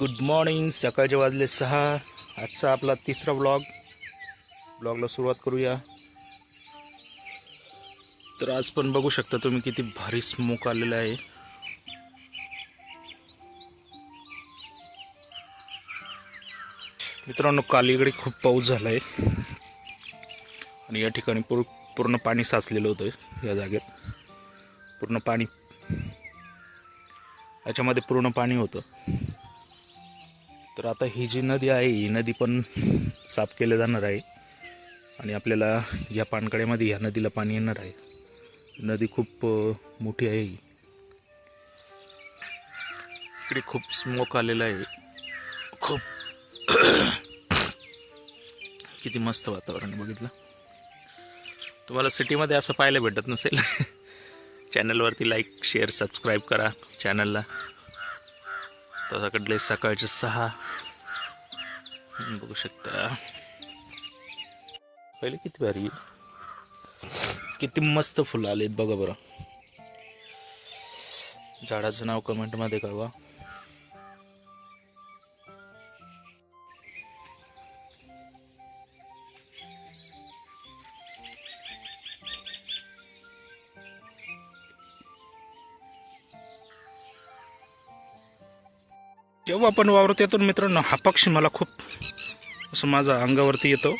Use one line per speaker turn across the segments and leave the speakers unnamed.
Good morning सकाळचे वाजले सहा. आजचा आपला तिसरा ब्लॉग ब्लॉगला सुरुवात करूया. तर आज पण बघू शकता तुम्ही किती भारी स्मोक आलेला आहे. मित्रांनो काल इकडे खूप पाऊस झाला आहे आणि या ठिकाणी पूर पूर्ण पाणी साचलेलं होतं या जागेत. पूर्ण पाणी याच्यामध्ये पूर्ण पाणी होतं. तर आता ही जी नदी आहे ही नदी पण साफ केलं जाणार आहे. आणि आपल्याला या पाणकड्यामध्ये या नदीला पाणी येणार आहे. नदी खूप मोठी आहे इकडे खूप स्मोक आलेला आहे. खूप किती मस्त वातावरण बघितलं. तुम्हाला सिटीमध्ये असं पाहायला भेटत नसेल. चॅनलवरती लाईक शेअर सबस्क्राईब करा. चॅनलला तसाकडले सकाळचे सहा. बघू शकता. पहिले किती भारी. किती मस्त फुलं आलेत बघा बरं. झाडाचं नाव कमेंटमध्ये कळवा जेव्हा आपण वावरत येतो मित्रांनो हा पक्षी मला खूप असं माझा अंगावरती येतो.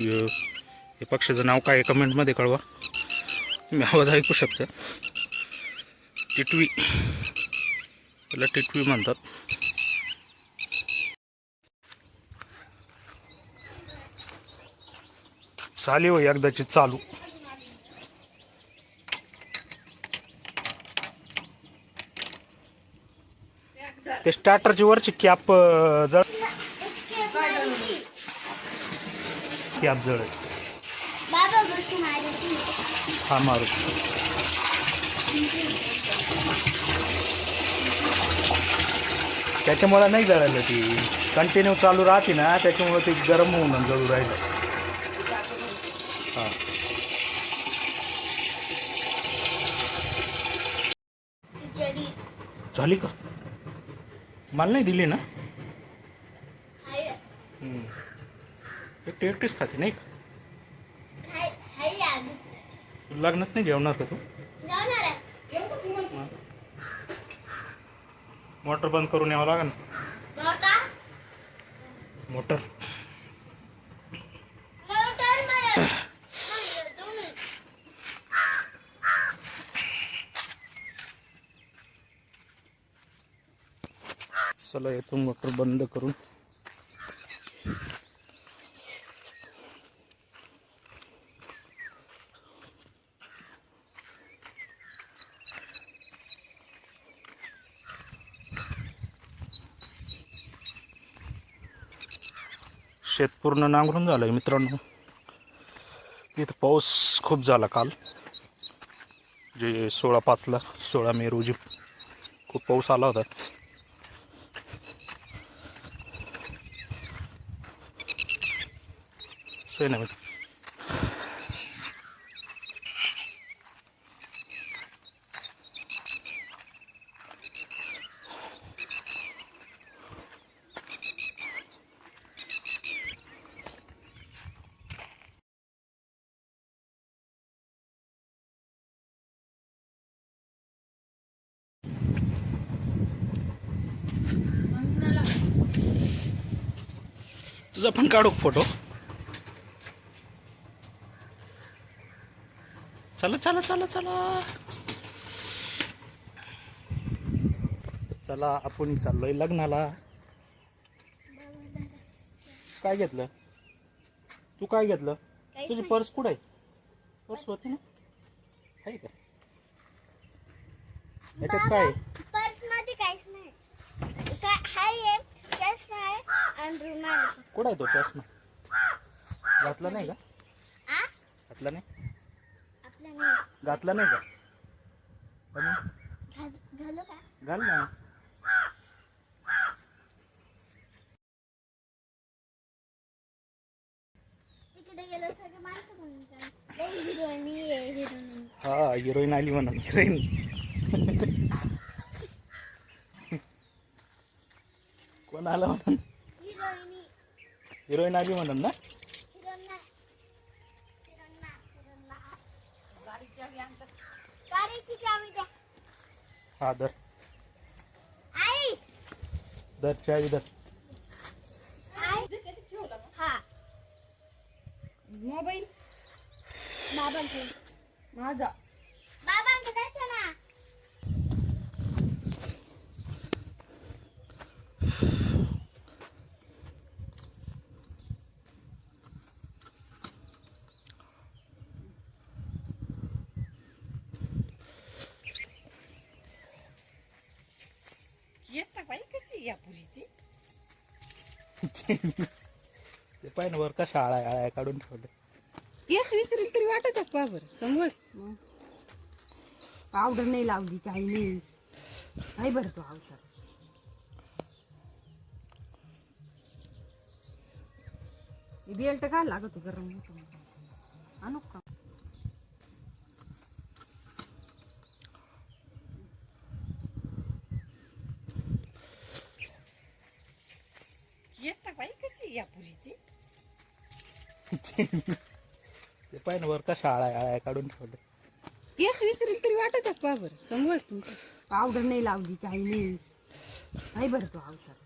हे पक्षाचं नाव काय आहे कमेंटमध्ये कळवा. मी आवाज ऐकू शकता. टिटवी. त्याला टिटवी म्हणतात. चालेव हो, एकदाची चालू. ते स्टार्टरची वरची कॅप जळ कॅप जळ हा मारू. त्याच्यामुळे नाही जळालं ती. कंटिन्यू चालू राहते ना त्याच्यामुळे ती गरम होऊन जळू राहिलं. हा. झाली का? मला नाही दिली ना. एकटी एकटीच खाते नाही का? लग्नात नाही जेवणार का तू? मोटर बंद करून यावं लागेल मोटर
मला म्हणलं तुम्ही
चला येतो मोटर बंद करून. शेत पूर्ण नांगरून झालंय मित्रांनो. इथं पाऊस खूप झाला काल. जे सोळा पाचला सोळा मे रोजी खूप पाऊस आला होता. सही नाही तुझा पण काढू फोटो? चला चला चला चला. चला आपण चाललोय लग्नाला. काय घेतलं? तू काय घेतलं? तुझी. पर्स कुठे आहे? पर्स होती ना? आहे का? याच्यात काय?
पर्समध्ये काहीच नाही. काय हाय आहे चष्मा आहे आणि रुमाल. आहे.
कुठं आहे तो चष्मा घातला नाही का? घातला नाही? घातला नाही का?
घाल-
ना. हा हिरोईन आली म्हणा हिरोईन. कोण आलं म्हणून?
हिरोईन
आली म्हणून ना
हिरोईन नाही हिरोईन नाही हिरोईन नाही गाडीची चावी द्या
हा दर.
आई!
दर चावी दर.
आई! हा.
मोबाईल.
बाबांकडे
माझा.
बाबांकडे द्यायचं ना
येता बाई कशी या पुरीची
ते पाय ना वर कशा आळ्या आळ्या काढून ठेवलं.
केस विसरेल तरी वाटत आहे बरं समोर पावडर नाही लावली काही नाही. नाही बरं तो औषध बेल्ट का लागत गरम आणू का येता बाई कशी या पुरीची
ते पाय ना वर कशा आळ्या आळ्या काढून ठेवलं.
केस विसरेल तरी वाटत आहे का बरं समोर पावडर नाही लावली काही नाही. काय बरं तो औषध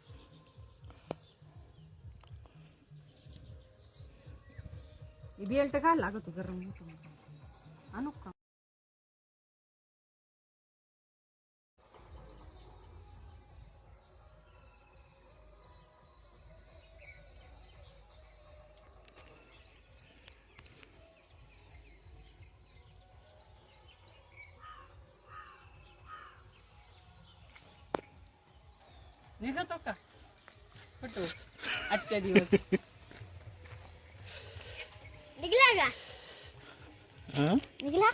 बेल्ट काय लागत गरम? होतो आणू का? निघतो का फोटो. आजच्या दिवस.
निघला का?
हं?
निघला?